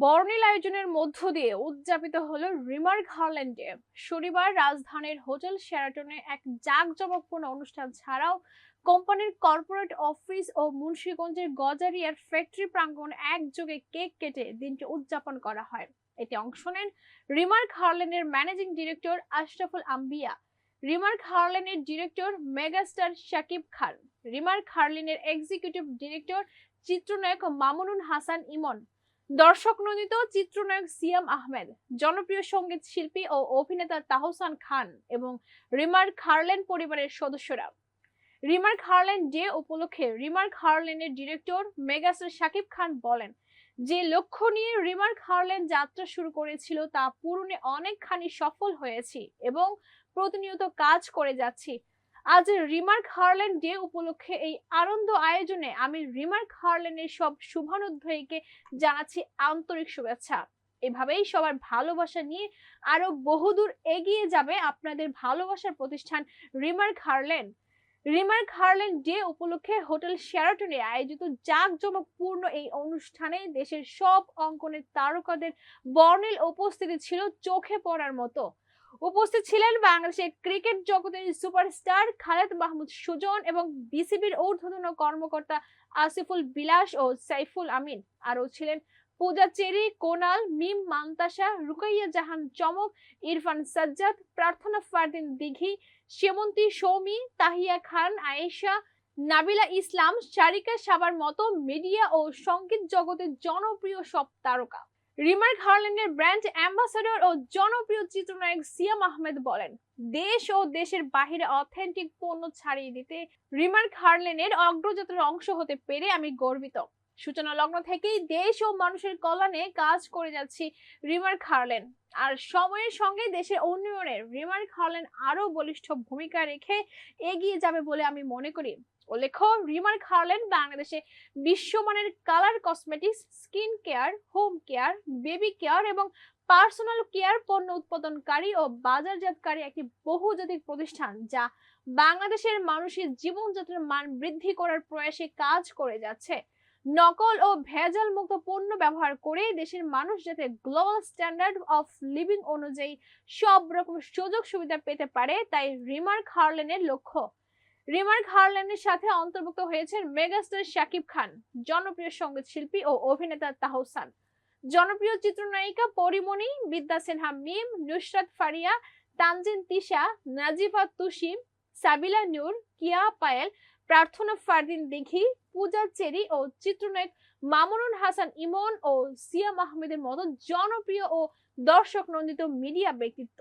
বর্ণিল আয়োজনের মধ্য দিয়ে উদযাপিত হলো রিমার্ক হারল্যান্ড ডে শনিবার রাজধানীর হোটেল শেরাটনে এক জাঁকজমকপূর্ণ অনুষ্ঠান ছাড়াও কোম্পানির কর্পোরেট অফিস ও মুন্সিগঞ্জের গজারিয়ার ফ্যাক্টরি প্রাঙ্গণ একযোগে কেক কেটে দিনটি উদযাপন করা হয়। এতে অংশ নেন Remark হারল্যান্ডের managing director Ashraful Ambia Remark হারল্যান্ডের director megastar Shakib Khan Remark হারলিনের executive director চিত্রনায়ক মামুনুন হাসান ইমন দর্শক নন্দিত, চিত্রনায়ক সিয়াম আহমেদ, জনপ্রিয় সংগীত শিল্পী ও অভিনেতা তাহসান খান এবং রিমার্ক হারল্যান্ড পরিবারের সদস্যরা। রিমার হারল্যান্ড ডে উপলক্ষে রিমার হারল্যান্ডের ডিরেক্টর মেগাস্টার শাকিব খান বলেন, যে লক্ষ্য নিয়ে রিমার হারল্যান্ড যাত্রা শুরু করেছিল তা পূরণে অনেকখানি সফল হয়েছি এবং প্রতিনিয়ত কাজ করে যাচ্ছি। আজ রিমার্ক হারল্যান্ড ডে উপলক্ষে এই আনন্দ আয়োজনে আমি রিমার্ক হারল্যান্ডের সব শুভানুধ্যায়ীকে জানাচ্ছি আন্তরিক শুভেচ্ছা। এভাবেই সবার ভালোবাসা নিয়ে আরও বহুদূর এগিয়ে যাবে আপনাদের ভালোবাসার প্রতিষ্ঠান Remark Harland. Remark Harland day উপলক্ষে হোটেল শেরাটনে আয়োজিত জাঁকজমকপূর্ণ এই অনুষ্ঠানে দেশের সব অঙ্কনের তারকাদের বর্ণিল উপস্থিতি ছিল চোখে পড়ার মতো। উপস্থিত ছিলেন বাংলাদেশের ক্রিকেট জগতের সুপারস্টার খালেদ মাহমুদ সুজন এবং বিসিবির ঊর্ধ্বতন কর্মকর্তা আসিফুল বিলাস ও সাইফুল আমিন। আরও ছিলেন পূজা চেরি, কোনাল, মিম মান্তাসা, রুকাইয়া জাহান চমক, ইরফান সাজ্জাদ, প্রার্থনা ফারদিন দিঘি সেমন্তী সৌমি, তাহিয়া খান, আয়েশা, নাবিলা ইসলাম, শারিকা সাবার মতো মিডিয়া ও সংগীত জগতের জনপ্রিয় সব তারকা। রিমার্ক হারল্যান্ডের ব্র্যান্ড অ্যাম্বাসাডর ও জনপ্রিয় চিত্রনায়ক সিয়াম আহমেদ বলেন, দেশ ও দেশের বাহিরে অথেন্টিক পণ্য ছাড়িয়ে দিতে রিমার্ক হারল্যান্ডের অগ্রযাত্রার অংশ হতে পেরে আমি গর্বিত। সূচনা, লগ্ন থেকেই দেশ ও মানুষের কল্যাণে কাজ করে যাচ্ছি রিমার হারল্যান্ড আর সময়ের সঙ্গে দেশের উন্নয়নের রিমার হারল্যান্ড আরও বলিষ্ঠ ভূমিকা রেখে এগিয়ে যাবে বলে আমি মনে করি। উল্লেখ্য, রিমার হারল্যান্ড বাংলাদেশে বিশ্বমানের colour cosmetics, skin care, home care, baby care এবং পার্সোনাল কেয়ার পণ্য উৎপাদনকারী ও বাজারজাতকারী একটি বহুজাতিক প্রতিষ্ঠান যা বাংলাদেশের মানুষের জীবনযাত্রার মান বৃদ্ধি করার প্রয়াসে কাজ করে যাচ্ছে। নকল ও ভেজাল মুক্ত পণ্য ব্যবহার করে দেশের মানুষ যাতে গ্লোবাল স্ট্যান্ডার্ড অফ লিভিং অনুযায়ী সব রকম সুযোগ সুবিধা পেতে পারে, তাই রিমার্ক হারল্যান্ডের লক্ষ্য। রিমার্ক হারল্যান্ডের সাথে অন্তর্ভুক্ত হয়েছেন মেগাস্টার শাকিব খান, জনপ্রিয় সংগীত শিল্পী ও অভিনেতা তাহসান। জনপ্রিয় চিত্রনায়িকা পরিমণি, বিদ্যা সিনহা মিম, নুসরাত ফারিয়া, তানজিন তিশা, নাজিফা তুসিম সাবিলা নূর, কিয়া পায়েল প্রার্থনা ফারদিন দিঘি পূজা চেরি ও চিত্রনায়ক মামুনুল হাসান ইমন ও সিয়াম আহমেদের মতো জনপ্রিয় ও দর্শক নন্দিত মিডিয়া ব্যক্তিত্ব।